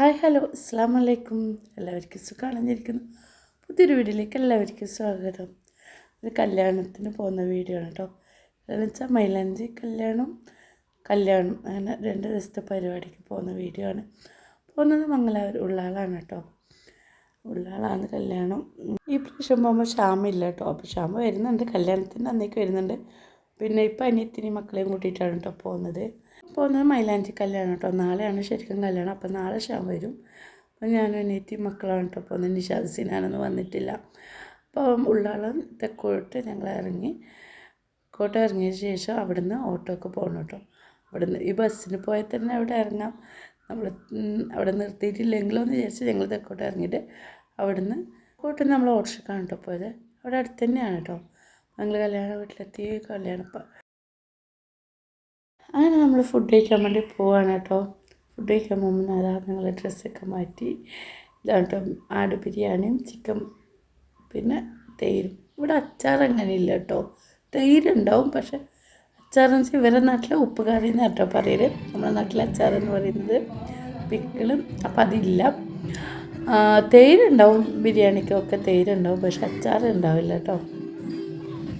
Hi hello. അസ്സാം വലൈക്കും എല്ലാവർക്കും സുഖമാണെന്നിരിക്കുന്നു പുതിയൊരു വീഡിയോയിലേക്ക് എല്ലാവർക്കും സ്വാഗതം. ഒരു കല്യാണത്തിന് പോകുന്ന വീഡിയോ ആണ് കേട്ടോ എന്ന് വെച്ചാൽ മൈലാഞ്ചി കല്യാണം കല്യാണം അങ്ങനെ രണ്ട് ദിവസത്തെ പരിപാടിക്ക് പോകുന്ന വീഡിയോ ആണ്. പോകുന്നത് മംഗലാപുരം ഉള്ളാളാണ് കേട്ടോ ഉള്ളാളാണ് കല്യാണം. ഈ പ്രാവശ്യം പോകുമ്പോൾ ക്ഷാമില്ല കേട്ടോ അപ്പോൾ ക്ഷാമ വരുന്നുണ്ട്. കല്യാണത്തിന്റെ അന്നേക്ക് വരുന്നുണ്ട്. പിന്നെ ഇപ്പം അനിയത്തിനി മക്കളെയും കൂട്ടിയിട്ടാണ് കേട്ടോ പോകുന്നത്. പോകുന്നത് മൈലാഞ്ചി കല്യാണം കേട്ടോ. നാളെയാണ് ശരിക്കും കല്യാണം. അപ്പം നാളെ ഷാൻ വരും. അപ്പോൾ ഞാൻ അനിയത്തി മക്കളാണ് കേട്ടോ. പോകുന്നത് നിഷാദ് സിനാനൊന്നും വന്നിട്ടില്ല. അപ്പം ഉള്ളാളം തെക്കോട്ട് ഞങ്ങൾ ഇറങ്ങി കോട്ട ഇറങ്ങിയ ശേഷം അവിടുന്ന് ഓട്ടോക്ക് പോകണം കേട്ടോ. അവിടുന്ന് ഈ ബസ്സിന് പോയാൽ തന്നെ അവിടെ ഇറങ്ങാം. നമ്മൾ അവിടെ നിർത്തിയിട്ടില്ലെങ്കിലോ എന്ന് വിചാരിച്ച് ഞങ്ങൾ തെക്കോട്ട് ഇറങ്ങിയിട്ട് അവിടുന്ന് കോട്ട് നമ്മൾ ഓട്ടോക്കാണ് കേട്ടോ പോയത്. അവിടെ അടുത്ത് തന്നെയാണ് കേട്ടോ. ഞങ്ങൾ കല്യാണ വീട്ടിലെത്തി. കല്യാണപ്പം അങ്ങനെ നമ്മൾ ഫുഡ് കഴിക്കാൻ വേണ്ടി പോവാണ് കേട്ടോ. ഫുഡ് കഴിക്കാൻ പോകുമ്പോൾ അതാ ഞങ്ങൾ ഡ്രസ്സൊക്കെ മാറ്റി ഇതാട്ടോ ആട് ബിരിയാണിയും ചിക്കൻ പിന്നെ തൈരും. ഇവിടെ അച്ചാർ അങ്ങനെ ഇല്ല കേട്ടോ. തൈരുണ്ടാവും പക്ഷെ അച്ചാറെന്ന് വെച്ചാൽ ഇവരുടെ നാട്ടിലെ ഉപ്പ് കറി എന്ന് കേട്ടോ പറയൽ. നമ്മുടെ നാട്ടിലെ അച്ചാർ എന്ന് പറയുന്നത് പിക്കിളും അപ്പം അതില്ല. തേരുണ്ടാവും ബിരിയാണിക്കൊക്കെ തേരുണ്ടാവും പക്ഷെ അച്ചാർ ഉണ്ടാവില്ല കേട്ടോ.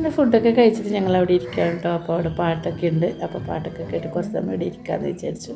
പിന്നെ ഫുഡൊക്കെ കഴിച്ചിട്ട് ഞങ്ങൾ അവിടെ ഇരിക്കാം കേട്ടോ. അപ്പോൾ അവിടെ പാട്ടൊക്കെ ഉണ്ട്. അപ്പോൾ പാട്ടൊക്കെ കേട്ട് കുറച്ച് സമയം ഇവിടെ ഇരിക്കാമെന്ന് വിചാരിച്ചു.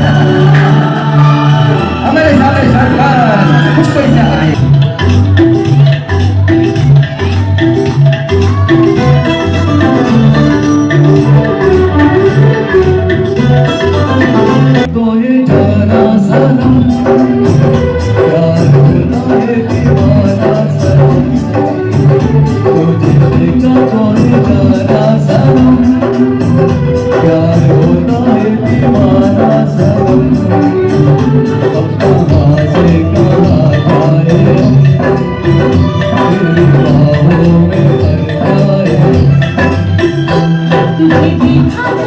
Gracias. ప్యారు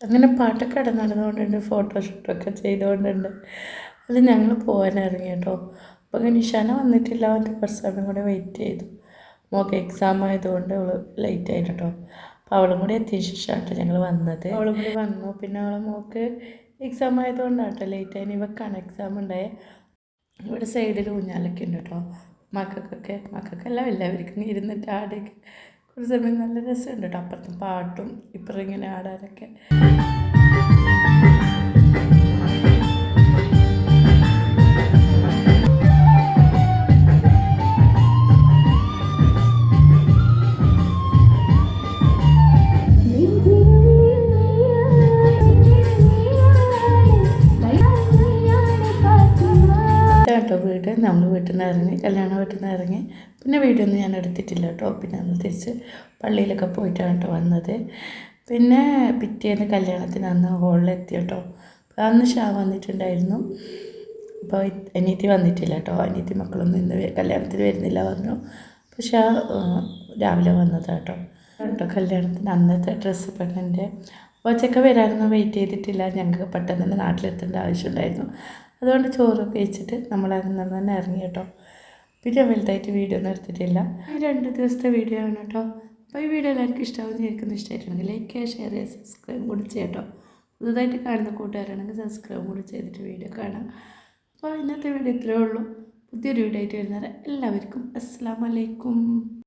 അങ്ങനെ പാട്ടൊക്കെ അവിടെ നടന്നുകൊണ്ടുണ്ട് ഫോട്ടോഷൂട്ടൊക്കെ ചെയ്തുകൊണ്ടുണ്ട് അത് ഞങ്ങൾ പോകാൻ ഇറങ്ങി കേട്ടോ അപ്പോൾ നിഷാന വന്നിട്ടില്ല അവന്റെ കുറച്ച് സമയം കൂടെ വെയിറ്റ് ചെയ്തു. മോക്ക് എക്സാം ആയതുകൊണ്ട് അവൾ ലേറ്റ് ആയിട്ട് കേട്ടോ. അപ്പോൾ അവളും കൂടി എത്തിയ ശേഷമാണ് ഞങ്ങൾ വന്നത്. അവളും കൂടി വന്നു. പിന്നെ അവളെ മോക്ക് എക്സാം ആയതുകൊണ്ടാണ് കേട്ടോ ലേറ്റ് ആയി ഇവക്കാണ് എക്സാം ഉണ്ടായത് ഇവിടെ സൈഡിൽ ഊഞ്ഞാലൊക്കെ ഉണ്ട് കേട്ടോ. മക്കൾക്കൊക്കെ മക്കൾക്കല്ല എല്ലാവർക്കും ഇരുന്നിട്ട് ആടെയൊക്കെ കുറച്ച് സമയം നല്ല രസമുണ്ട് കേട്ടോ. അപ്പുറത്തും പാട്ടും ഇപ്പുറം ഇങ്ങനെ ആടാനൊക്കെ. വീട് നമ്മൾ വീട്ടിൽ നിന്ന് ഇറങ്ങി കല്യാണ വീട്ടിൽ നിന്ന് ഇറങ്ങി. പിന്നെ വീടൊന്നും ഞാൻ എടുത്തിട്ടില്ല കേട്ടോ. പിന്നെ നമ്മൾ തിരിച്ച് പള്ളിയിലൊക്കെ പോയിട്ടാണ് കേട്ടോ വന്നത്. പിന്നെ പിറ്റേന്ന് കല്യാണത്തിന് അന്ന് ഹോളിലെത്തി കേട്ടോ. അന്ന് ഷാ വന്നിട്ടുണ്ടായിരുന്നു. അപ്പോൾ അനിയത്തി വന്നിട്ടില്ല കേട്ടോ. അനിയത്തി മക്കളൊന്നും ഇന്ന് കല്യാണത്തിന് വരുന്നില്ല പറഞ്ഞു. അപ്പോൾ ഷാ രാവിലെ വന്നതാണ് കേട്ടോ. കേട്ടോ കല്യാണത്തിന് അന്നത്തെ ഡ്രസ്സ് പെണ്ണിന്റെ അപ്പോൾ ചെക്ക വരാനൊന്നും വെയിറ്റ് ചെയ്തിട്ടില്ല. ഞങ്ങൾക്ക് പെട്ടെന്ന് തന്നെ നാട്ടിലെത്തേണ്ട ആവശ്യമുണ്ടായിരുന്നു അതുകൊണ്ട് ചോറൊക്കെ കഴിച്ചിട്ട് നമ്മൾ അന്ന് തന്നെ ഇറങ്ങി കേട്ടോ. പിന്നെ വലുതായിട്ട് വീഡിയോ ഒന്നും എടുത്തിട്ടില്ല. രണ്ട് ദിവസത്തെ വീഡിയോ ആണ് കേട്ടോ. അപ്പോൾ ഈ വീഡിയോ എല്ലാവർക്കും ഇഷ്ടമാവുന്ന എനിക്കൊന്നും ഇഷ്ടമായിട്ടുണ്ടെങ്കിൽ ലൈക്ക് ഷെയർ ചെയ്യുക സബ്സ്ക്രൈബ് കൂടി ചെയ്യട്ടോ പുതുതായിട്ട് കാണുന്ന കൂട്ടുകാരാണെങ്കിൽ സബ്സ്ക്രൈബ് കൂടി ചെയ്തിട്ട് വീഡിയോ കാണാം അപ്പോൾ ഇന്നത്തെ വീഡിയോ ഇത്രയേ ഉള്ളൂ. പുതിയൊരു വീഡിയോ ആയിട്ട് വരുന്നവരെ എല്ലാവർക്കും അസ്സാം വലൈക്കും